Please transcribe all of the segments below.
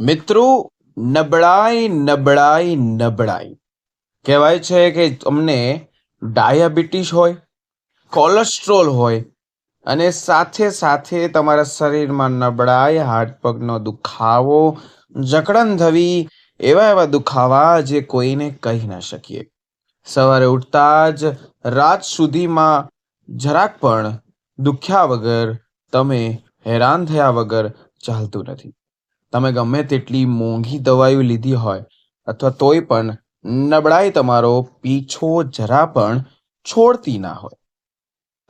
મિત્રો, નબળાઈ નબળાઈ નબળાઈ. કહેવાય છે કે તમને ડાયાબિટીસ હોય, કોલેસ્ટ્રોલ હોય, અને સાથે સાથે તમારા શરીરમાં નબળાઈ હાથ પગનો દુખાવો જકડન થવી એવા એવા દુખાવા જે કોઈને કહી ન શકીએ. સવારે ઉઠતા જ રાત સુધીમાં જરાક પણ દુખ્યા વગર તમે હેરાન થયા વગર ચાલતું નથી. તમે ગમે તેટલી મોંઘી દવાઈઓ લીધી હોય અથવા તોય પણ નબળાઈ તમારો પીછો જરા પણ છોડતી ના હોય.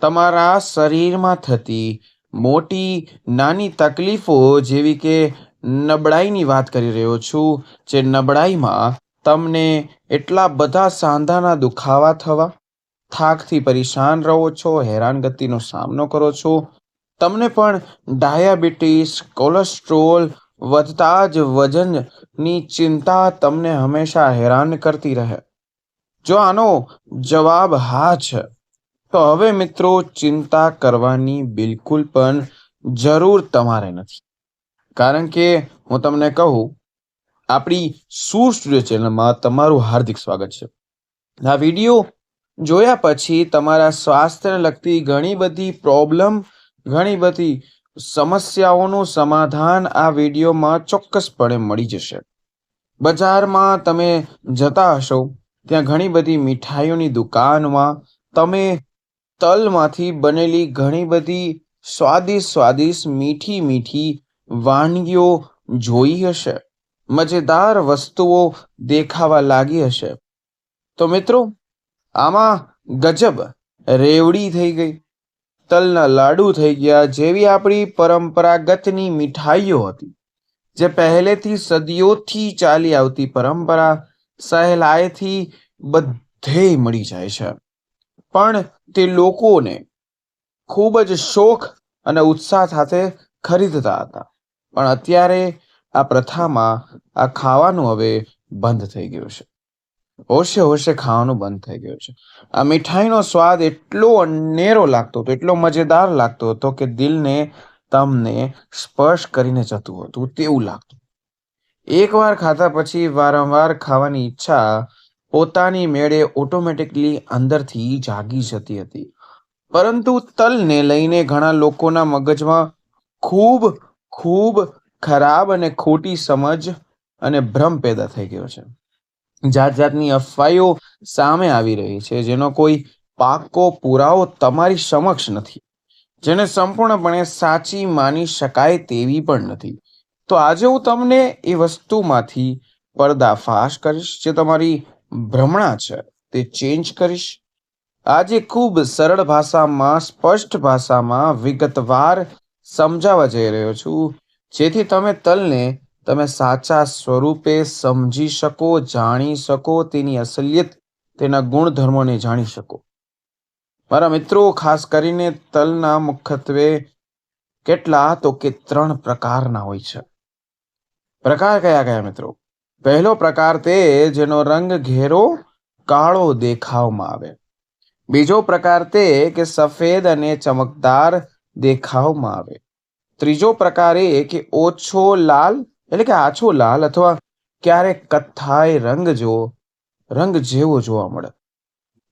તમારા શરીરમાં થતી મોટી, નાની તકલીફો જેવી કે નબળાઈની વાત કરી રહ્યો છું, જે નબળાઈમાં તમને એટલા બધા સાંધાના દુખાવા થવા, થાકથી પરેશાન રહો છો, હેરાનગતિનો સામનો કરો છો, તમને પણ ડાયાબિટીસ, કોલેસ્ટ્રોલ વધતા જ વજનની ચિંતા તમને હંમેશા હેરાન કરતી રહે. જો આનો જવાબ હા છે, તો હવે મિત્રો ચિંતા કરવાની બિલકુલ પણ જરૂર તમારે નથી. કારણ કે હું તમને કહું, આપણી સુર સ્ટુડિયો ચેનલમાં તમારું હાર્દિક સ્વાગત છે. આ વીડિયો જોયા પછી તમારા સ્વાસ્થ્યને લગતી ઘણી બધી પ્રોબ્લેમ ઘણી બધી સમસ્યાઓનું સમાધાન આ વિડીયોમાં ચોક્કસપણે મળી જશે. બજારમાં તમે જતા હશો, ત્યાં ઘણી બધી મીઠાઈઓની દુકાનમાં તમે તલમાંથી બનેલી ઘણી બધી સ્વાદિષ્ટ સ્વાદિષ્ટ મીઠી મીઠી વાનગીઓ જોઈ હશે. મજેદાર વસ્તુઓ દેખાવા લાગી હશે. તો મિત્રો, આમાં ગજબ, રેવડી થઈ ગઈ. તલના લાડુ થઈ ગયા જેવી આપણી પરંપરાગતની મીઠાઈઓ હતી, જે પહેલેથી સદીઓથી ચાલી આવતી પરંપરા સહેલાઈથી બધે મળી જાય છે. પણ તે લોકોને ખૂબ જ શોખ અને ઉત્સાહ સાથે ખરીદતા હતા. પણ અત્યારે આ પ્રથામાં આ ખાવાનું હવે બંધ થઈ ગયું છે. હોશે હોશે ખાવાનું બંધ થઈ ગયું છે. આ મીઠાઈનો સ્વાદ એટલો અનેરો લાગતો હતો, એટલો મજેદાર લાગતો હતો કે દિલને તમને સ્પર્શ કરીને જતું હતું, તેવું લાગતું. એકવાર ખાધા પછી વારંવાર ખાવાની ઈચ્છા પોતાની મેળે ઓટોમેટિકલી અંદરથી જાગી જતી હતી. પરંતુ તલને લઈને ઘણા લોકોના મગજમાં ખૂબ ખૂબ ખરાબ અને ખોટી સમજ અને ભ્રમ પેદા થઈ ગયો છે. જાત જાતની અફવાઓ સામે આવી રહી છે, જેનો કોઈ પાકો પુરાવો તમારી સમક્ષ નથી, જેને સંપૂર્ણપણે સાચી માની શકાય તેવી પણ નથી. તો આજે હું તમને એ વસ્તુમાંથી પર્દાફાશ કરીશ, જે તમારી ભ્રમણા છે, તે ચેન્જ કરીશ. આજે ખૂબ સરળ ભાષામાં, સ્પષ્ટ ભાષામાં વિગતવાર સમજાવવા જઈ રહ્યો છું, જેથી તમે તલને તમે સાચા સ્વરૂપે સમજી શકો, જાણી શકો, તેની અસલિયત, તેના ગુણધર્મોને જાણી શકો. મારા મિત્રો, ખાસ કરીને તલના મુખ્યત્વે કેટલા તો કે ત્રણ પ્રકારના હોય છે. પ્રકાર કયા કયા મિત્રો? પહેલો પ્રકાર તે જેનો રંગ ઘેરો, કાળો દેખાવમાં આવે. બીજો પ્રકાર તે કે સફેદ અને ચમકદાર દેખાવમાં આવે. ત્રીજો પ્રકાર એ કે ઓછો લાલ એટલે કે આછો લાલ અથવા ક્યારેક કથ્થાઈ રંગ જેવો રંગ જેવો જોવા મળે.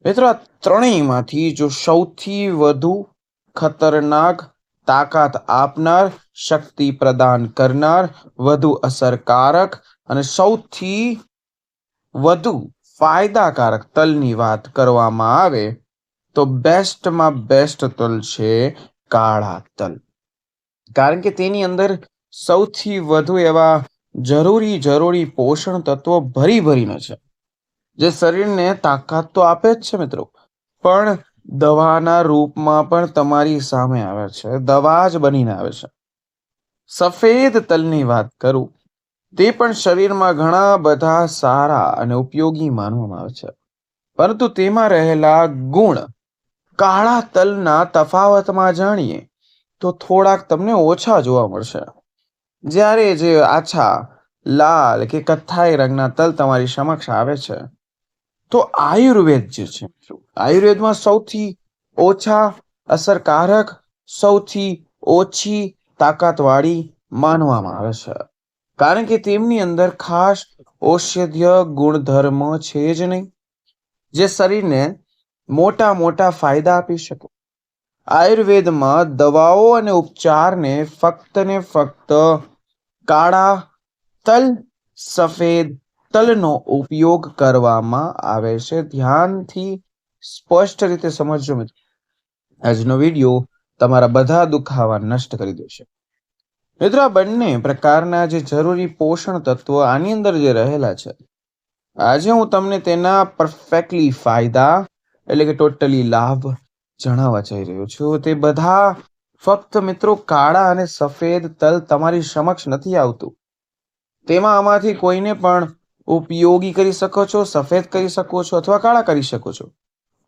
મિત્રો, આ ત્રણેયમાંથી જો સૌથી વધુ ખતરનાક તાકાત આપનાર, શક્તિ પ્રદાન કરનાર, વધુ અસરકારક અને સૌથી વધુ ફાયદાકારક તલની વાત કરવામાં આવે, તો બેસ્ટમાં બેસ્ટ તલ છે કાળા તલ. કારણ કે તેની અંદર સૌથી વધુ એવા જરૂરી જરૂરી પોષણ તત્વો ભરી ભરીને છે. જે શરીરને તાકાત તો આપે જ છે મિત્રો, પણ દવાના રૂપમાં પણ તમારી સામે આવે છે, દવા જ બનીને આવે છે. સફેદ તલની વાત કરું, તે પણ શરીરમાં ઘણા બધા સારા અને ઉપયોગી માનવામાં આવે છે. પરંતુ તેમાં રહેલા ગુણ, કાળા તલના તફાવતમાં જાણીએ, તો થોડાક તમને ઓછા જોવા મળશે. જ્યારે જે આછા લાલ કે કથ્થાઈ રંગના તલ તમારી સમક્ષ આવે છે, તો આયુર્વેદ જે છે આયુર્વેદમાં સૌથી ઓછા અસરકારક, સૌથી ઓછી તાકાતવાળી માનવામાં આવે છે. કારણ કે તેમની અંદર ખાસ ઔષધીય ગુણધર્મ છે જ નહીં, જે શરીરને મોટા મોટા ફાયદા આપી શકે. આયુર્વેદમાં દવાઓ અને ઉપચારને ફક્ત ને ફક્ત કાળા તલ, સફેદ તલનો ઉપયોગ કરવામાં આવે છે. ધ્યાનથી સ્પષ્ટ રીતે સમજજો મિત્રો. આજનો વીડિયો તમારા બધા દુખાવા નષ્ટ કરી દેશે. મિત્રો, આ બંને પ્રકારના જે જરૂરી પોષણ તત્વો આની અંદર જે રહેલા છે, આજે હું તમને તેના પરફેક્ટલી ફાયદા એટલે કે ટોટલી લાભ જણાવવા જઈ રહ્યો છું. તે બધા ફક્ત મિત્રો કાળા અને સફેદ તલ તમારી સમક્ષ નથી આવતું. તેમાં આમાંથી કોઈને પણ ઉપયોગી કરી શકો છો, સફેદ કરી શકો છો અથવા કાળા કરી શકો છો.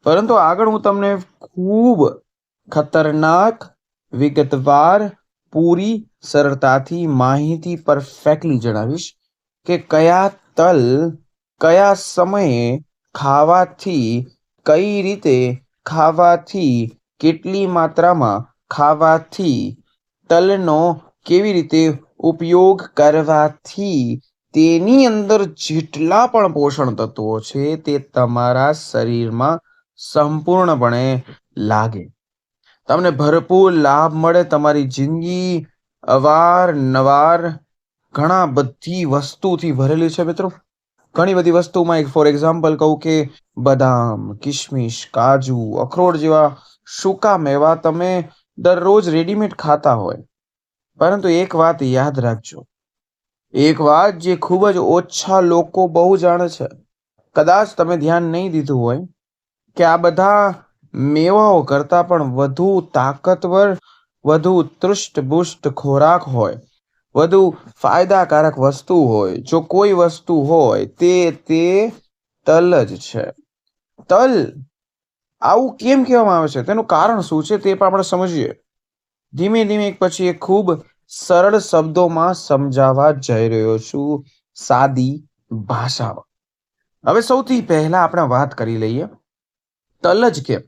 પરંતુ આગળ હું તમને ખૂબ ખતરનાક, વિગતવાર, પૂરી સરળતાથી માહિતી પરફેક્ટલી જણાવીશ કે કયા તલ કયા સમયે ખાવાથી, કઈ રીતે ખાવાથી કેટલી માત્રામાં ખાવાથી તલનો કેવી રીતે ઉપયોગ કરવાથી તેની અંદર જેટલા પણ પોષણ તત્વો છે તે તમારા શરીરમાં સંપૂર્ણપણે લાગે. તમને ભરપૂર લાભ મળે, તમારી જિંદગી અવારનવાર ઘણા બધી વસ્તુથી ભરેલી છે મિત્રો. ઘણી બધી વસ્તુમાં એક ફોર એક્ઝામ્પલ કહું કે બદામ કિશમિશ કાજુ, અખરોટ જેવા સૂકા મેવા તમે દરરોજ રેડીમેડ ખાતા હોય. પરંતુ એક વાત યાદ રાખજો. એક વાત જે ખૂબ જ ઓછા લોકો બહુ જાણે છે. કદાચ તમે ધ્યાન નહીં દીધું હોય કે આ બધા મેવાઓ કરતાં પણ વધુ તાકતવર, વધુ તૃષ્ટપુષ્ટ ખોરાક હોય, વધુ ફાયદાકારક વસ્તુ હોય, જો કોઈ વસ્તુ હોય તે તે તલ જ છે. તલ આવું કેમ કહેવામાં આવે છે? તેનું કારણ શું છે તે પણ આપણે સમજીએ. ધીમે ધીમે એક પછી એક ખૂબ સરળ શબ્દોમાં સમજાવવા જઈ રહ્યો છું સાદી ભાષામાં. હવે સૌથી પહેલા આપણે વાત કરી લઈએ તલ જ કેમ?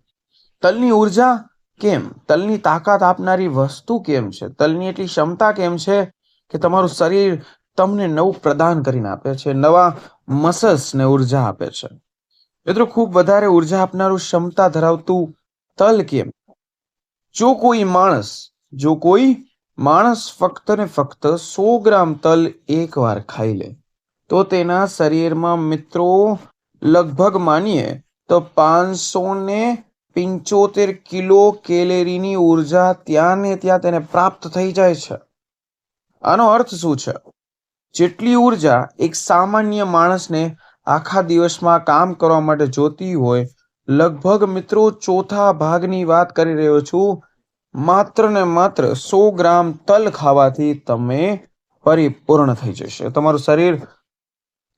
તલની ઊર્જા કેમ? તલની તાકાત આપનારી વસ્તુ કેમ છે? તલની એટલી ક્ષમતા કેમ છે કે તમારું શરીર તમને નવું પ્રદાન કરીને આપે છે, નવા મસલ્સને ઊર્જા આપે છે? મિત્રો ખૂબ વધારે ઊર્જા આપનારું ક્ષમતા ધરાવતું તલ કેમ? જો કોઈ માણસ, જો કોઈ માણસ ફક્ત ને ફક્ત સો ગ્રામ તલ એકવાર ખાઈ લે, તો તેના શરીરમાં મિત્રો લગભગ માનીએ તો પાંચસો ને પિંચોતેર કિલો કેલેરીની ઊર્જા ત્યાં ને ત્યાં તેને પ્રાપ્ત થઈ જાય છે. આનો અર્થ શું છે? જેટલી ઊર્જા એક સામાન્ય માણસને આખા દિવસમાં કામ કરવા માટે જોતી હોય. લગભગ મિત્રો, ચોથા ભાગની વાત કરી રહ્યો છું. માત્ર ને માત્ર સો ગ્રામ તલ ખાવાથી તમે પરિપૂર્ણ થઈ જશે. તમારું શરીર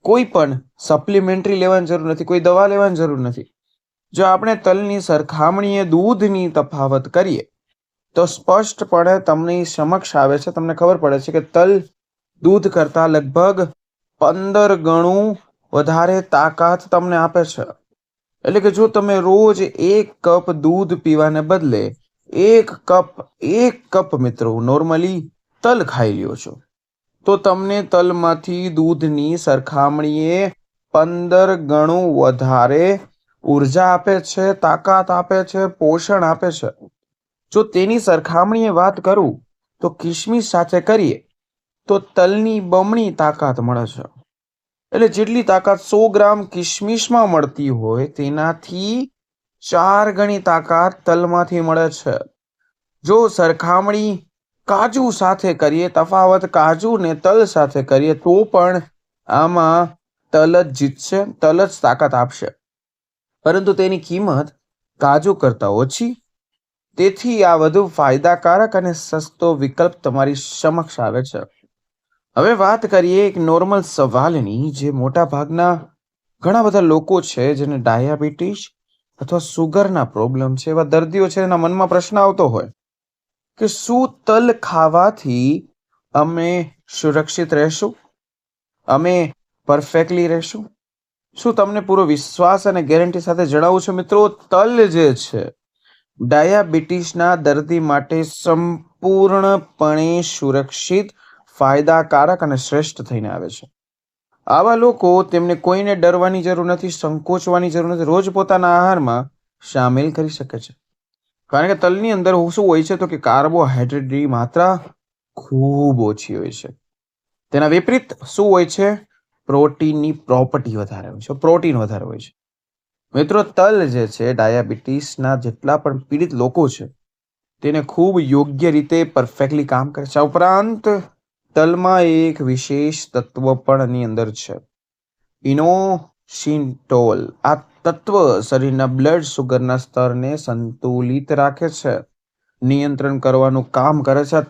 કોઈ પણ સપ્લિમેન્ટરી લેવાની જરૂર નથી, કોઈ દવા લેવાની જરૂર નથી. જો આપણે તલની સરખામણીએ દૂધની તફાવત કરીએ, તો સ્પષ્ટપણે તમને સમક્ષ આવે છે, તમને ખબર પડે છે કે તલ દૂધ કરતાં લગભગ પંદર ગણું વધારે તાકાત તમને આપે છે. એટલે કે જો તમે રોજ એક કપ દૂધ પીવાને બદલે એક કપ એક કપ મિત્રો નોર્મલી તલ ખાઈ લ્યો છો. તો તમને તલમાંથી દૂધની સરખામણીએ પંદર ગણું વધારે ઊર્જા આપે છે, તાકાત આપે છે, પોષણ આપે છે. જો તેની સરખામણીએ વાત કરું તો કિશમિશ સાથે કરીએ તો તલની બમણી તાકાત મળે છે. એટલે જેટલી તાકાત સો ગ્રામ કિશમિશમાં મળતી હોય, તેનાથી ચાર ગણી તાકાત તલમાંથી મળે છે. જો સરખામણી કાજુ સાથે કરીએ, તફાવત કાજુ ને તલ સાથે કરીએ, તો પણ આમાં તલ જ જીતશે, તલ જ તાકાત આપશે. પરંતુ તેની કિંમત કાજુ કરતાં ઓછી, તેથી આ વધુ ફાયદાકારક અને સસ્તો વિકલ્પ તમારી સમક્ષ આવે છે. હવે વાત કરીએ એક નોર્મલ સવાલની જે મોટા ભાગના ઘણા બધા લોકો છે જેને ડાયાબિટીસ અથવા સુગરના પ્રોબ્લેમ છે એવા દર્દીઓ છે એના મનમાં પ્રશ્ન આવતો હોય કે શું તલ ખાવાથી અમે સુરક્ષિત રહેશું? અમે પરફેક્ટલી રહેશું? શું તમને પૂરો વિશ્વાસ અને ગેરંટી સાથે જણાવું છું મિત્રો, તલ જે છે ડાયાબિટીસના દર્દી માટે સંપૂર્ણપણે સુરક્ષિત ફાયદાકારક અને શ્રેષ્ઠ થઈને આવે છે. આવા લોકો તેમને કોઈને ડરવાની જરૂર નથી, સંકોચવાની જરૂર નથી, રોજ પોતાના આહારમાં સામેલ કરી શકે છે. કારણ કે તલની અંદર શું હોય છે તો કે કાર્બોહાઈડ્રેટની માત્રા ખૂબ ઓછી હોય છે. તેના વિપરીત શું હોય છે? પ્રોટીનની પ્રોપર્ટી વધારે હોય છે. પ્રોટીન વધારે હોય છે. મિત્રો, તલ જે છે, ડાયાબિટીસના જેટલા પણ પીડિત લોકો છે, તેને ખૂબ યોગ્ય રીતે પરફેક્ટલી કામ કરે છે. ઉપરાંત તલમાં એક વિશેષ તત્વ પણ એની અંદર છે. ઇનોસિન્ટોલ, આ તત્વ શરીરના બ્લડ સુગરના સ્તરને સંતુલિત રાખે છે. નિયંત્રણ કરવાનું કામ કરે છે.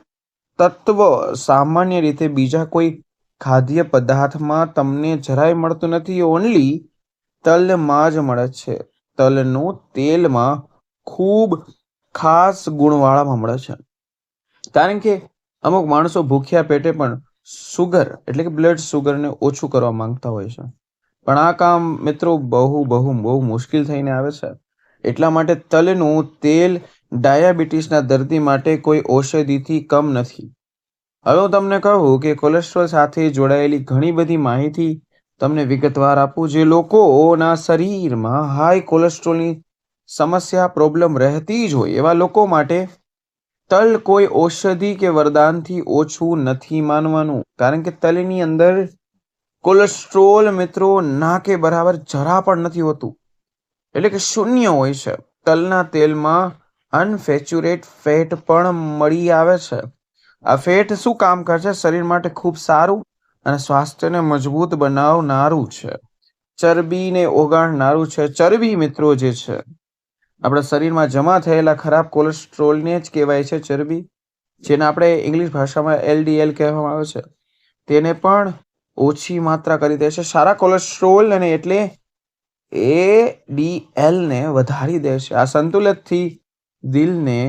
તત્વ સામાન્ય રીતે બીજા કોઈ ખાદ્ય પદાર્થમાં તમને જરાય મળતું નથી ઓનલી તલમાં જ મળે છે. તલનું તેલમાં ખૂબ ખાસ ગુણવાળામાં મળે છે. કારણ કે અમુક માણસો ભૂખ્યા પેટે પણ સુગર એટલે કે બ્લડ સુગરને ઓછું કરવા માંગતા હોય છે. પણ આ કામ મિત્રો બહુ બહુ બહુ મુશ્કેલ થઈને આવે છે. એટલા માટે તલનું તેલ ડાયાબિટીસના દર્દી માટે કોઈ ઔષધિથી કમ નથી. હવે હું તમને કહું કે કોલેસ્ટ્રોલ સાથે જોડાયેલી ઘણી બધી માહિતી તમને વિગતવાર આપું, જે લોકોના શરીરમાં હાઈ કોલેસ્ટ્રોલની સમસ્યા પ્રોબ્લેમ રહેતી જ હોય એવા લોકો માટે તલ કોઈ ઔષધિ કે વરદાનથી ઓછું નથી માનવાનું. કારણ કે તલની અંદર કોલેસ્ટ્રોલ મિત્રો ના કે બરાબર જરા પણ નથી હોતું. એટલે કે શૂન્ય હોય છે. તલના તેલમાં અનફેચ્યુરેટ ફેટ પણ મળી આવે છે. આ ફેટ શું કામ કરશે? શરીર માટે ખૂબ સારું અને સ્વાસ્થ્યને મજબૂત બનાવનારું છે. ચરબીને ઓગાળનારું છે. ચરબી મિત્રો જે છે આપણા શરીરમાં જમા થયેલા ખરાબ કોલેસ્ટ્રોલને જ કહેવાય છે ચરબી, જેને આપણે ઇંગ્લિશ ભાષામાં એલડીએલ કહેવામાં આવે છે. તેને પણ ઓછી માત્રા કરી દે છે. સારા કોલેસ્ટ્રોલ અને એટલે એ ડી એલને વધારી દે છે. આ સંતુલિતથી દિલને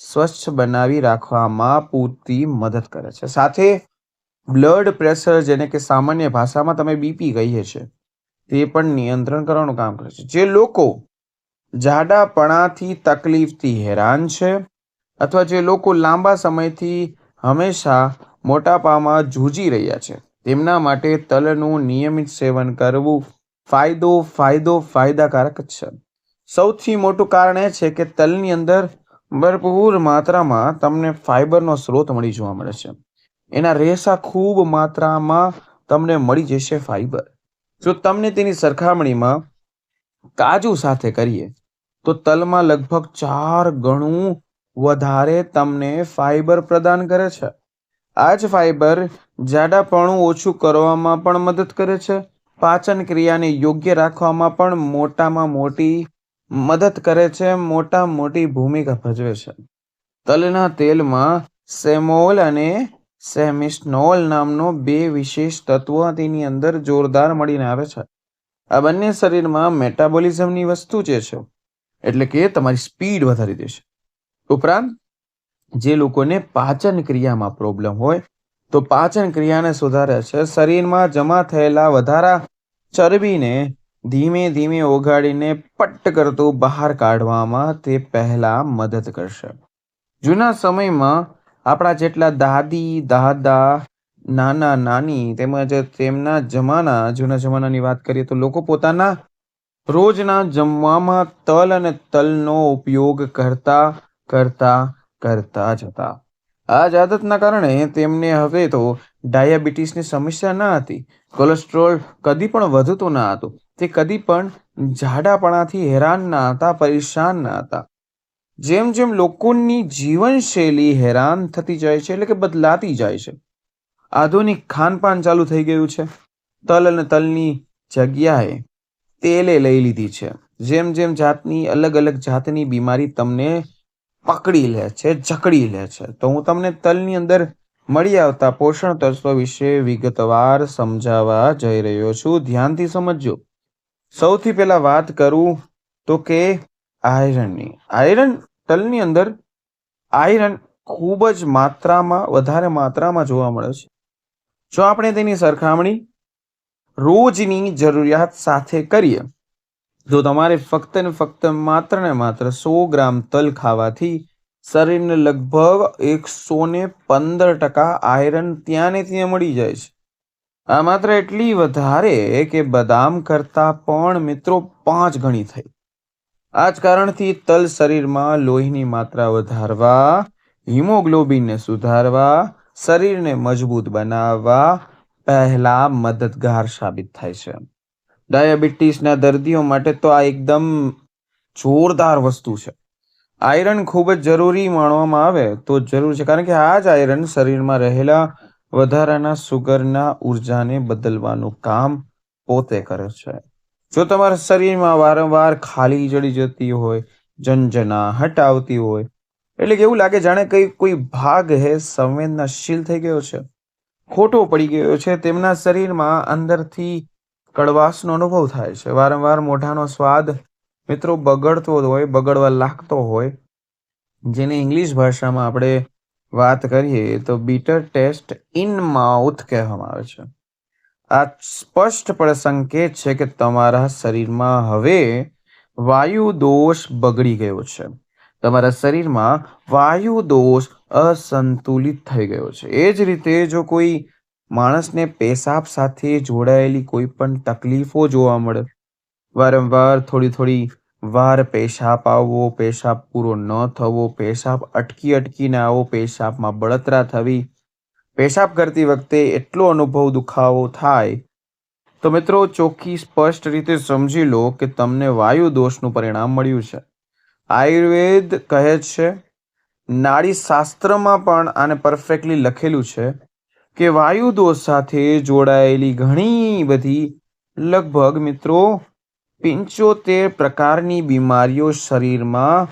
સ્વચ્છ બનાવી રાખવામાં પૂરતી મદદ કરે છે. સાથે બ્લડ પ્રેશર જેને કે સામાન્ય ભાષામાં તમે બીપી કહીએ છીએ, તે પણ નિયંત્રણ કરવાનું કામ કરે છે. જે લોકો જાડાપણાથી તકલીફથી હેરાન છે અથવા જે લોકો લાંબા સમયથી હંમેશા મોટાપામાં જૂજી રહ્યા છે. તેમના માટે તલનું નિયમિત સેવન કરવું ફાયદો ફાયદો, ફાયદાકારક છે. સૌથી મોટું કારણ એ છે કે તલની અંદર ભરપૂર માત્રામાં તમને ફાઇબરનો સ્ત્રોત મળી જોવા મળે છે. એના રેસા ખૂબ માત્રામાં તમને મળી જશે ફાઇબર જો તમને તેની સરખામણીમાં કાજુ સાથે કરીએ તો તલમાં લગભગ ચાર ગણું વધારે તમને ફાઈબર પ્રદાન કરે છે. આ જ ફાઈબર જાડાપણું ઓછું કરવામાં પણ મદદ કરે છે. પાચન ક્રિયાને યોગ્ય રાખવામાં પણ મોટામાં મોટી મદદ કરે છે. મોટા મોટી ભૂમિકા ભજવે છે. તલના તેલમાં સેમોલ અને સેમિસ્નોલ નામનો બે વિશેષ તત્વો તેની અંદર જોરદાર મળીને આવે છે. આ બંને શરીરમાં મેટાબોલિઝમની વસ્તુ જે છે એટલે કે તમારી સ્પીડ વધારી દેશે. ઉપરાંત, જે લોકોને પાચન ક્રિયામાં પ્રોબ્લેમ હોય, તો પાચન ક્રિયાને સુધારે છે. શરીરમાં જમા થયેલા વધારા ચરબીને ધીમે ધીમે ઓગાળીને પટ્ટ કરતું બહાર કાઢવામાં તે પહેલા મદદ કરશે. જૂના સમયમાં આપણા જેટલા દાદી, દાદા, નાના, નાની તેમજ તેમના જમાના, જૂના જમાનાની વાત કરીએ તો લોકો પોતાના રોજના જમવામાં તલ અને તલનો ઉપયોગ કરતા કરતા કરતા જતા. આ જ આદતના કારણે તેમને હવે તો ડાયાબિટીસની સમસ્યા ન હતી. કોલેસ્ટ્રોલ કદી પણ વધતું ન હતું. તે કદી પણ જાડાપણાથી હેરાન ન હતા, પરેશાન ન હતા. જેમ જેમ લોકોની જીવનશૈલી હેરાન થતી જાય છે, એટલે કે બદલાતી જાય છે. આધુનિક ખાનપાન ચાલુ થઈ ગયું છે. તલ અને તલની જગ્યાએ તેલે લઈ લીધી છે. જેમ જેમ જાતની અલગ અલગ જાતની બીમારી તમને પકડી લે છે, જકડી લે છે. તો હું તમને તલની અંદર મળી આવતા પોષણ તત્વ વિશે વિગતવાર સમજાવવા જઈ રહ્યો છું. ધ્યાનથી સમજજો. સૌથી પહેલા વાત કરું તો કે આયરનની. આયરન તલની અંદર આયરન ખૂબ જ માત્રામાં, વધારે માત્રામાં જોવા મળે છે. જો આપણે તેની સરખામણી રોજની જરૂરિયાત સાથે કરીએ. જો તમારે ફક્ત ને ફક્ત માત્ર ને માત્ર સો ગ્રામ તલ ખાવાથી શરીરને લગભગ એકસો ને પંદર ટકા આયરન ત્યાં ને ત્યાં મળી જાય છે. આ માત્ર એટલી વધારે કે બદામ કરતાં પણ મિત્રો પાંચ ગણી થઈ આ જ કારણથી તલ શરીરમાં લોહીની માત્રા વધારવા, હિમોગ્લોબિનને સુધારવા, શરીરને મજબૂત બનાવવા પહેલા મદદગાર સાબિત થાય છે. ડાયાબિટીસના દર્દીઓ માટે તો આ એકદમ જોરદાર વસ્તુ છે. આયરન ખૂબ જ જરૂરી માનવામાં આવે તો જરૂર છે. કારણ કે આ જ આયરન શરીરમાં રહેલા વધારાના સુગરના ઉર્જાને બદલવાનું કામ પોતે કરે છે. જો તમારા શરીરમાં વારંવાર ખાલી જડી જતી હોય જંજના હટાવતી હોય, એટલે કે એવું લાગે જાણે કઈ કોઈ ભાગ હે, સંવેદનશીલ થઈ ગયો છે. ખોટો પડી ગયો છે, તેમના શરીરમાં અંદરથી કડવાશનો અનુભવ થાય છે. વારંવાર મોઢાનો સ્વાદ મિત્રો બગડતો હોય, બગડવા લાગતો હોય. જેને ઇંગ્લિશ ભાષામાં આપણે વાત કરીએ તો બીટર ટેસ્ટ ઇન માઉથ કહેવામાં આવે છે. આ સ્પષ્ટપણે સંકેત છે કે તમારા શરીરમાં હવે વાયુ દોષ બગડી ગયો છે. તમારા શરીરમાં વાયુ દોષ અસંતુલિત થઈ ગયો છે. એ જ રીતે જો કોઈ માણસને પેશાબ સાથે જોડાયેલી કોઈ પણ તકલીફો જોવા મળે, વારંવાર થોડી થોડી વાર પેશાબ આવવો, પેશાબ પૂરો ન થવો, પેશાબ અટકી અટકીને આવો, પેશાબમાં બળતરા થવી, પેશાબ કરતી વખતે એટલો અનુભવ દુખાવો થાય, તો મિત્રો ચોખ્ખી સ્પષ્ટ રીતે સમજી લો કે તમને વાયુ દોષનું પરિણામ મળ્યું છે. આયુર્વેદ કહે છે નાડીશાસ્ત્રમાં પણ આને પરફેક્ટલી લખેલું છે કે વાયુ દોષ સાથે જોડાયેલી ઘણી બધી લગભગ મિત્રો પંચોતેર પ્રકારની બીમારીઓ શરીરમાં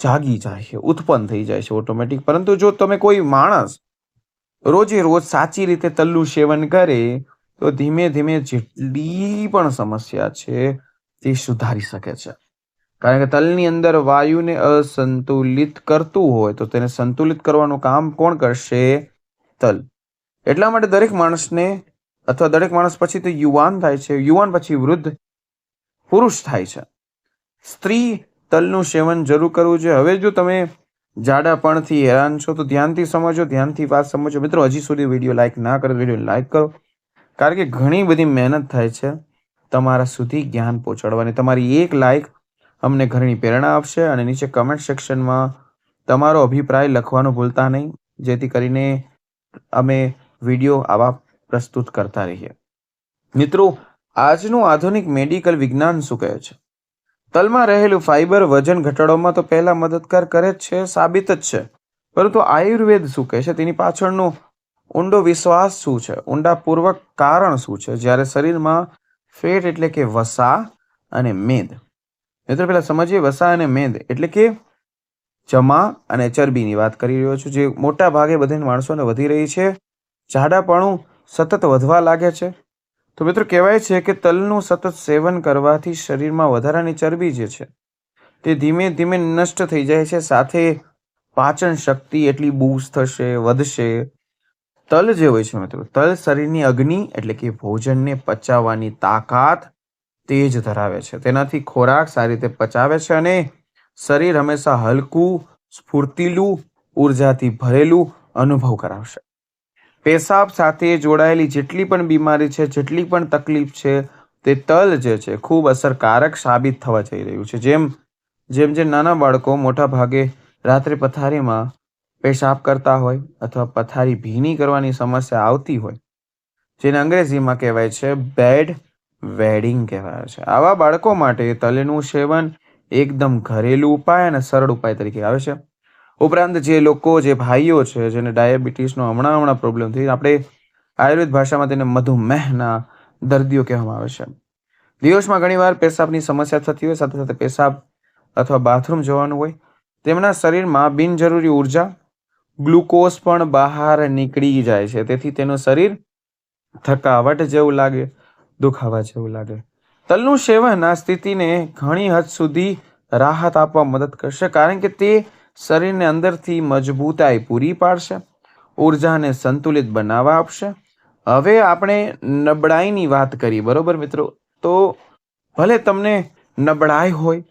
જાગી જાય છે, ઉત્પન્ન થઈ જાય છે ઓટોમેટિક પરંતુ જો તમે કોઈ માણસ રોજે રોજ સાચી રીતે તલ્લું સેવન કરે, તો ધીમે ધીમે જેટલી પણ સમસ્યા છે તે સુધારી શકે છે. કારણ કે તલની અંદર વાયુને અસંતુલિત કરતું હોય તો તેને સંતુલિત કરવાનું કામ કોણ કરશે? તલ. એટલા માટે દરેક માણસને અથવા દરેક માણસ પછી તો યુવાન થાય છે. યુવાન પછી વૃદ્ધ પુરુષ થાય છે. સ્ત્રી તલનું સેવન જરૂર કરવું જોઈએ. હવે જો તમે જાડાપણથી હેરાન છો, તો ધ્યાનથી સમજો, ધ્યાનથી વાત સમજો. મિત્રો, હજી સુધી વીડિયો લાઈક ના કરો વીડિયો લાઈક કરો. કારણ કે ઘણી બધી મહેનત થાય છે તમારા સુધી જ્ઞાન પહોંચાડવાની. તમારી એક લાઈક અમને ઘણી પ્રેરણા આપશે અને નીચે કમેન્ટ સેક્શનમાં તમારો અભિપ્રાય લખવાનું ભૂલતા નહીં, જેથી કરીને અમે વીડિયો આવા પ્રસ્તુત કરતા રહીએ. મિત્રો, આજનું આધુનિક મેડિકલ વિજ્ઞાન શું કહે છે? તલમાં રહેલું ફાઇબર વજન ઘટાડવામાં તો પહેલા મદદગાર કરે જ છે, સાબિત જ છે. પરંતુ આયુર્વેદ શું કહે છે? તેની પાછળનું ઊંડો વિશ્વાસ શું છે? ઊંડાપૂર્વક કારણ શું છે? જ્યારે શરીરમાં ફેટ એટલે કે વસા અને મેદ. મિત્રો પહેલા સમજીએ વસા અને મેદ એટલે કે જમા અને ચરબીની વાત કરી રહ્યો છું, જે મોટા ભાગે બધાને માણસોને વધી રહી છે. જાડાપણું સતત વધવા લાગે છે. તો મિત્રો કહેવાય છે કે તલનું સતત સેવન કરવાથી શરીરમાં વધારાની ચરબી જે છે, તે ધીમે ધીમે નષ્ટ થઈ જાય છે. સાથે પાચન શક્તિ એટલી બૂસ થશે, વધશે. તલ જે હોય છે મિત્રો, તલ શરીરની અગ્નિ એટલે કે ભોજનને પચાવવાની તાકાત તેજ ધરાવે છે. તેનાથી ખોરાક સારી રીતે પચાવે છે અને શરીર હંમેશા હલકું, સ્ફૂર્તિલું, ઉર્જાથી ભરેલું અનુભવ કરાવશે. પેશાબ સાથે જોડાયેલી જેટલી પણ બીમારી છે, જેટલી પણ તકલીફ છે, તે તલ જે છે ખૂબ અસરકારક સાબિત થવા જઈ રહ્યું છે. જેમ જેમ જે નાના બાળકો મોટા ભાગે રાત્રે પથારીમાં પેશાબ કરતા હોય અથવા પથારી ભીની કરવાની સમસ્યા આવતી હોય, જેને અંગ્રેજીમાં કહેવાય છે બેડ વેડિંગ કહેવાય છે. આવા બાળકો માટે તલનું સેવન એકદમ ઘરેલું ઉપાય અને સરળ ઉપાય તરીકે આવે છે. ઉપરાંત જે લોકો, જે ભાઈઓ છે, જેને ડાયાબિટીસનો હમણાં હમણાં પ્રોબ્લેમ થઈ, આપણે આયુર્વેદ ભાષામાં તેને મધુમેહના દર્દીઓ કહેવામાં આવે છે. દિવસમાં ઘણીવાર પેશાબની સમસ્યા થતી હોય, સાથે સાથે પેશાબ અથવા બાથરૂમ જવાનું હોય. તેમના શરીરમાં બિનજરૂરી ઊર્જા, ગ્લુકોઝ પણ બહાર નીકળી જાય છે. તેથી તેનું શરીર થકાવટ જેવું લાગે. દુખાવા જેવું લાગે. તલનું સેવન આ સ્થિતિને ઘણી હદ સુધી રાહત આપવા મદદ કરશે કારણ કે તે શરીરને અંદરથી મજબૂતાઈ પૂરી પાડશે, ઉર્જાને સંતુલિત બનાવવા આપશે. હવે આપણે નબળાઈની વાત કરી બરોબર મિત્રો? તો ભલે તમને નબળાઈ હોય,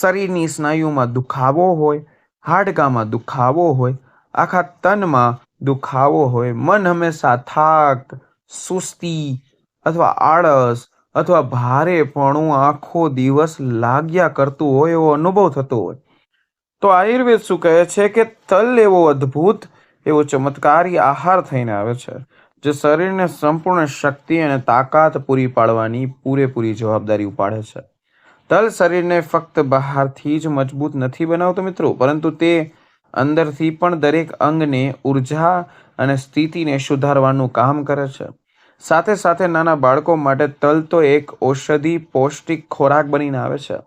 શરીરની સ્નાયુમાં દુખાવો હોય, હાડકામાં દુખાવો હોય, આખા તનમાં દુખાવો હોય, મન હંમેશા થાક, સુસ્તી અથવા આળસ અથવા ભારેપણું આખો દિવસ લાગ્યા કરતું હોય એવો અનુભવ થતો હોય. તો આયુર્વેદ શું કહે છે કે તલ એવો અદ્ભુત, એવો ચમત્કારી આહાર થઈને આવે છે, જે શરીરને સંપૂર્ણ શક્તિ અને તાકાત પૂરી પાડવાની પૂરેપૂરી જવાબદારી ઉપાડે છે. તલ શરીરને ફક્ત બહારથી જ મજબૂત નથી બનાવતો મિત્રો, પરંતુ તે અંદરથી પણ દરેક અંગને ઊર્જા અને સ્થિતિને સુધારવાનું કામ કરે છે. સાથે સાથે નાના બાળકો માટે તલ તો એક ઔષધિ પૌષ્ટિક ખોરાક બનીને આવે છે.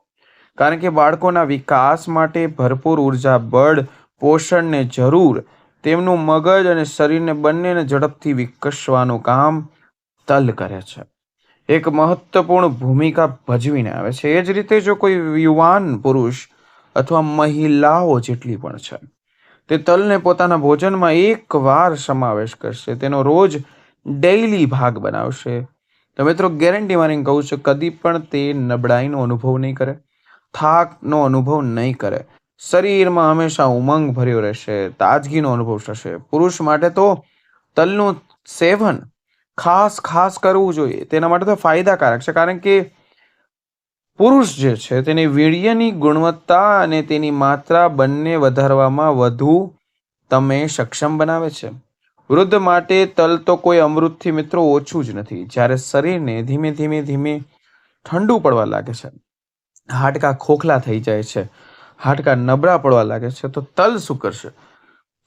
કારણ કે બાળકોના વિકાસ માટે ભરપૂર ઊર્જા, બળ, પોષણને જરૂર તેમનું મગજ અને શરીરને બંનેને ઝડપથી વિકસવાનું કામ તલ કરે છે. એક મહત્વપૂર્ણ ભૂમિકા ભજવીને આવે છે. એ જ રીતે જો કોઈ યુવાન પુરુષ અથવા મહિલાઓ જેટલી પણ છે, તે તલને પોતાના ભોજનમાં એકવાર સમાવેશ કરશે. તેનો રોજ ડેઈલી ભાગ બનાવશે. તો મિત્રો ગેરંટી મારીને કહું છું, કદી પણ તે નબળાઈનો અનુભવ નહીં કરે, થાકનો અનુભવ નહીં કરે. શરીરમાં હંમેશા ઉમંગ ભર્યો રહેશે, તાજગીનો અનુભવ થશે. પુરુષ માટે તો તલનું સેવન ખાસ ખાસ કરવું જોઈએ. તેના માટે તો ફાયદાકારક છે, કારણ કે પુરુષ જે છે, તેની વીર્યની ગુણવત્તા અને તેની માત્રા બંને વધારવામાં વધુ તમે સક્ષમ બનાવે છે. વૃદ્ધ માટે તલ તો કોઈ અમૃતથી મિત્રો ઓછું જ નથી. જ્યારે શરીરને ધીમે ધીમે ધીમે ઠંડુ પડવા લાગે છે. હાડકાં ખોખલા થઈ જાય છે. હાડકા નબળા પડવા લાગે છે તો તલ શું કરશે?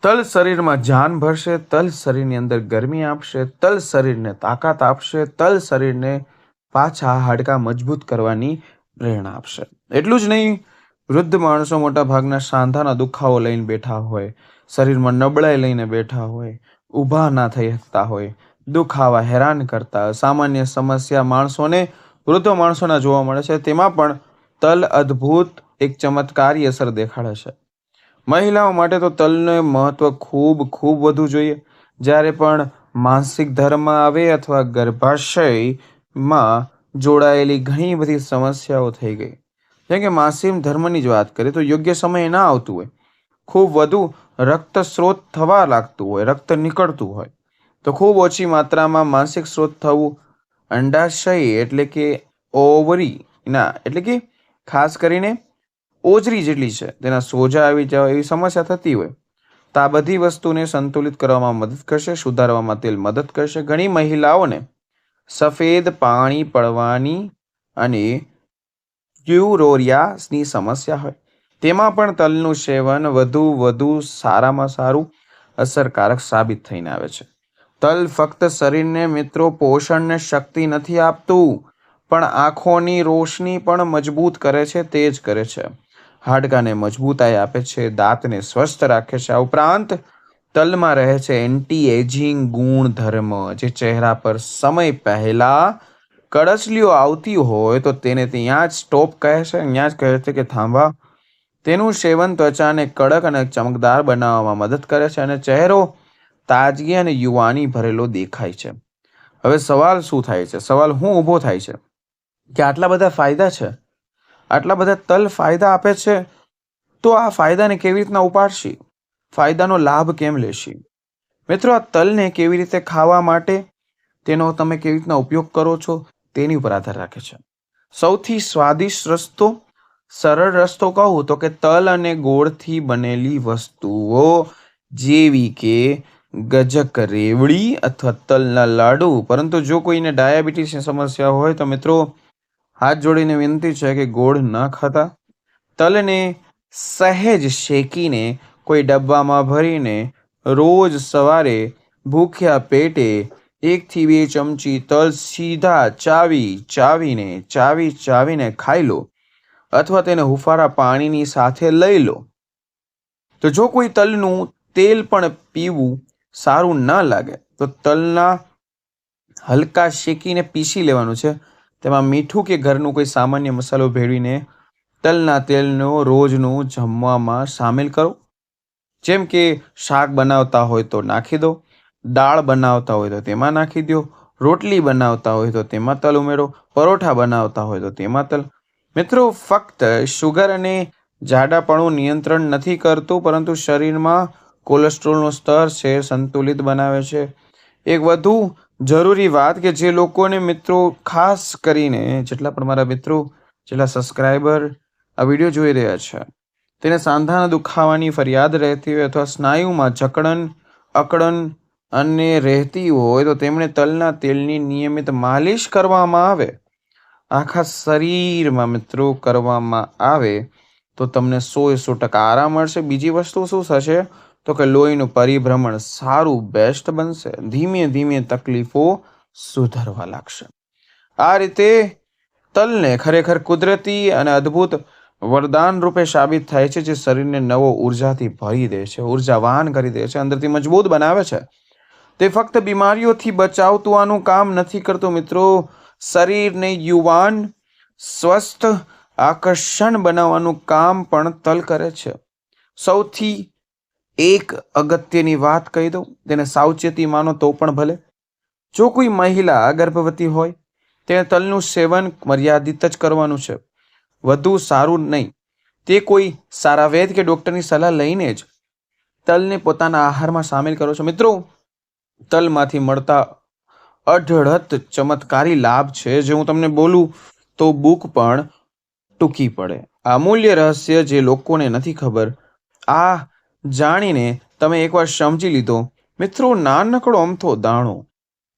તલ શરીરમાં જાન ભરશે, તલ શરીરની અંદર ગરમી આપશે, તલ શરીરને તાકાત આપશે, તલ શરીરને પાછા હાડકાં મજબૂત કરવાની પ્રેરણા આપશે. એટલું જ નહીં, વૃદ્ધ માણસો મોટાભાગના સાંધાના દુખાવો લઈને બેઠા હોય, શરીરમાં નબળાઈ લઈને બેઠા હોય ઊભા ના થઈ શકતા હોય. દુખાવા હેરાન કરતા સામાન્ય સમસ્યા માણસોને, વૃદ્ધ માણસોના જોવા મળે છે. તેમાં પણ તલ અદ્ભુત એક ચમત્કારી અસર દેખાડે છે. મહિલાઓ માટે તો તલનું મહત્વ ખૂબ ખૂબ વધુ જોઈએ. જ્યારે પણ માનસિક ધર્મ આવે અથવા ગર્ભાશયમાં જોડાયેલી ઘણી બધી સમસ્યાઓ થઈ ગઈ. જેમ કે માસિમ ધર્મની જ વાત કરીએ તો યોગ્ય સમયે ના આવતું હોય. ખૂબ વધુ રક્ત સ્ત્રોત થવા લાગતું હોય, રક્ત નીકળતું હોય. તો ખૂબ ઓછી માત્રામાં માનસિક સ્ત્રોત થવું અંડાશય એટલે કે ઓવરી ના એટલે કે ખાસ કરીને ઓજરી જેટલી છે, તેના સોજા આવી જવા, એવી સમસ્યા થતી હોય. તો આ બધી વસ્તુને સંતુલિત કરવામાં મદદ કરશે, સુધારવામાં તેલ મદદ કરશે. ઘણી મહિલાઓને સફેદ પાણી પડવાની અને યુરોરિયાસની સમસ્યા હોય. તેમાં પણ તલનું સેવન વધુ વધુ સારામાં સારું અસરકારક સાબિત થઈને આવે છે. તલ ફક્ત શરીરને મિત્રો પોષણને શક્તિ નથી આપતું, પણ આંખોની રોશની પણ મજબૂત કરે છે, તે જ કરે છે. હાડકાને મજબૂતાઈ આપે છે, દાંતને સ્વસ્થ રાખે છે. આ ઉપરાંત તલમાં રહે છે એન્ટી એજિંગ ગુણધર્મ, જે ચહેરા પર સમય પહેલા કડચલીઓ આવતી હોય તો તેને ત્યાં જ સ્ટોપ કહે છે. અહીંયા જ કહે છે કે, થાંભા તેનું સેવન ત્વચાને કડક અને ચમકદાર બનાવવામાં મદદ કરે છે અને ચહેરો તાજગી અને યુવાની ભરેલો દેખાય છે. હવે સવાલ શું થાય છે? સવાલ હું ઊભો થાય છે કે આટલા બધા ફાયદા છે? આટલા બધા તલ ફાયદા આપે છે? તો આ ફાયદાને કેવી રીતના ઉપાડશી? ફાયદાનો લાભ કેમ લેશી? મિત્રો, આ તલને કેવી રીતે ખાવા માટે તેનો તમે કેવી રીતના ઉપયોગ કરો છો તેની ઉપર આધાર રાખે છે. સૌથી સ્વાદિષ્ટ રસ્તો સરળ રસ્તો કહું તો કે તલ અને ગોળથી બનેલી વસ્તુઓ જેવી કે ગજક રેવડી અથવા તલના લાડુ. પરંતુ જો કોઈને ડાયાબિટીસની સમસ્યા હોય તો મિત્રો, હાથ જોડીને વિનંતી છે કે ગોળ ન ખાતા. તલને સહેજ શેકીને કોઈ ડબ્બામાં ભરીને રોજ સવારે ભૂખ્યા પેટે એકથી બે ચમચી તલ સીધા ચાવી ચાવીને ચાવી ચાવીને ખાઈ લો. અથવા તેને હુફારા પાણીની સાથે લઈ લો. તો જો કોઈ તલનું તેલ પણ પીવું સારું ન લાગે, તો તલના હલકા શેકીને પીસી લેવાનું છે. તેમાં મીઠું કે ઘરનું કોઈ સામાન્ય મસાલો ભેળવીને તલના તેલનો રોજનું જમવામાં સામેલ કરો. જેમ કે શાક બનાવતા હોય તો નાખી દો, દાળ બનાવતા હોય તો તેમાં નાખી દો, રોટલી બનાવતા હોય તો તેમાં તલ ઉમેરો, પરોઠા બનાવતા હોય તો તેમાં તલ મિત્રો, ફક્ત શુગર અને જાડાપણું નિયંત્રણ નથી કરતું, પરંતુ શરીરમાં કોલેસ્ટ્રોલનું સ્તર છે, સંતુલિત બનાવે છે. એક વધુ જરૂરી વાત કે જે લોકોને મિત્રો, ખાસ કરીને જેટલા પણ મારા મિત્રો, જેટલા સબસ્ક્રાઈબર આ વીડિયો જોઈ રહ્યા છે, તેને સાંધાના દુખાવાની ફરિયાદ રહેતી હોય અથવા સ્નાયુમાં જકડન, અકડન અને રહેતી હોય તો તેમણે તલના તેલની નિયમિત માલિશ કરવામાં આવે. આખા શરીરમાં મિત્રો કરવામાં આવે, તો તમને સો એ સો ટકા આરામ મળશે. બીજી વસ્તુ શું થશે? તો કે લોહીનું પરિભ્રમણ સારું બેસ્ટ બનશે. ધીમે ધીમે તકલીફો સુધરવા લાગશે. આ રીતે તલને ખરેખર કુદરતી અને અદ્ભુત વરદાન રૂપે સાબિત થાય છે, જે શરીરને નવો ઉર્જાથી ભરી દે છે, ઉર્જાવાન કરી દે છે, અંદરથી મજબૂત બનાવે છે. તે ફક્ત બીમારીઓથી બચાવતું આનું કામ નથી કરતું મિત્રો. શરીરને યુવાન, સ્વસ્થ, આકર્ષણ બનાવવાનું કામ પણ તલ કરે છે. સૌથી એક અગત્યની વાત કહી દઉં, તેને સાવચેતી માનો તો પણ ભલે. જો કોઈ મહિલા ગર્ભવતી હોય, તેને તલનું સેવન મર્યાદિત જ કરવાનું છે. વધુ સારું નહીં. તે કોઈ સારા વૈદ કે ડૉક્ટરની સલાહ લઈને જ તલને પોતાના આહારમાં સામેલ કરો છો. મિત્રો, તલમાંથી મળતા અઢળત ચમત્કારી લાભ છે જે હું તમને બોલું, તો બુક પણ ટૂંકી પડે. આ અમૂલ્ય રહસ્ય જે લોકોને નથી ખબર, આ જાણીને તમે એકવાર સમજી લીધો. મિત્રો, નાનકડો અમથો દાણો.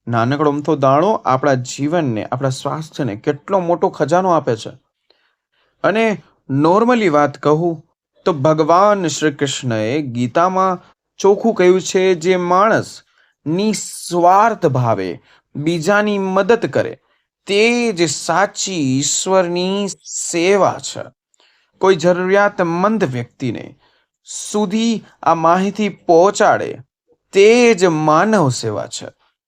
નાનકડો અમથો દાણો આપણા જીવનને, આપણા સ્વાસ્થ્યને કેટલો મોટો ખજાનો આપે છે. અને નોર્મલી વાત કહું, તો ભગવાન શ્રી કૃષ્ણએ ગીતામાં ચોખ્ખું કહ્યું છે, જે માણસ નિસ્વાર્થ ભાવે બીજાની મદદ કરે. તે જ સાચી ઈશ્વરની સેવા છે. કોઈ જરૂરિયાતમંદ વ્યક્તિને સુધી આ માહિતી પહોંચાડે તે જ માનવ સેવા છે.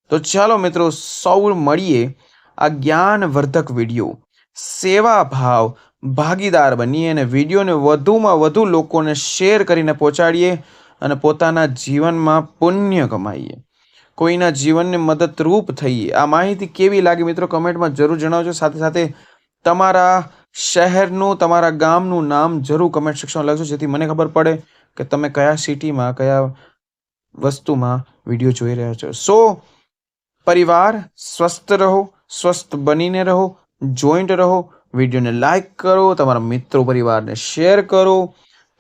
તો ચાલો મિત્રો સૌ મળીએ આ જ્ઞાનવર્ધક વીડિયો. સેવા ભાવ ભાગીદાર બનીએ અને વિડીયોને વધુમાં વધુ લોકોને શેર કરીને પહોંચાડીએ અને પોતાના જીવનમાં પુણ્ય કમાઈએ. કોઈના જીવનને મદદરૂપ થઈએ. આ માહિતી કેવી લાગી મિત્રો કમેન્ટમાં જરૂર જણાવજો. સાથે સાથે તમારા શહેરનું, તમારા ગામનું નામ જરૂર કમેન્ટ સેક્શનમાં લખજો, જેથી મને ખબર પડે કે તમે કયા સિટીમાં, કયા વસ્તુમાં વીડિયો જોઈ રહ્યા છો. સો, પરિવાર, સ્વસ્થ રહો, સ્વસ્થ બનીને રહો, જોઈન્ટ રહો, વિડીયોને લાઈક કરો, તમારા મિત્રો પરિવારને શેર કરો,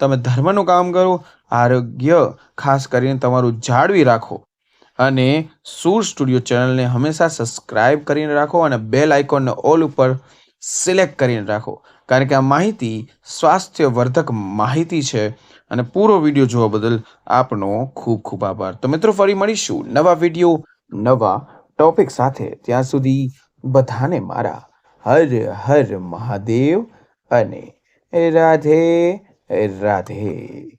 તમે ધર્મનું કામ કરો, આરોગ્ય ખાસ કરીને તમારું જાળવી રાખો. અને સૂર સ્ટુડિયો ચેનલને હંમેશા સબસ્ક્રાઇબ કરીને રાખો અને બેલ આઇકોનને ઓલ ઉપર સિલેક્ટ કરીને રાખો. કારણ કે આ માહિતી સ્વાસ્થ્યવર્ધક માહિતી છે અને પૂરો વીડિયો જોવા બદલ આપનો ખૂબ ખૂબ આભાર. તો મિત્રો, ફરી મળીશું નવા વીડિયો, નવા ટોપિક સાથે. ત્યાં સુધી બધાને મારા હર હર મહાદેવ અને રાધે રાધે.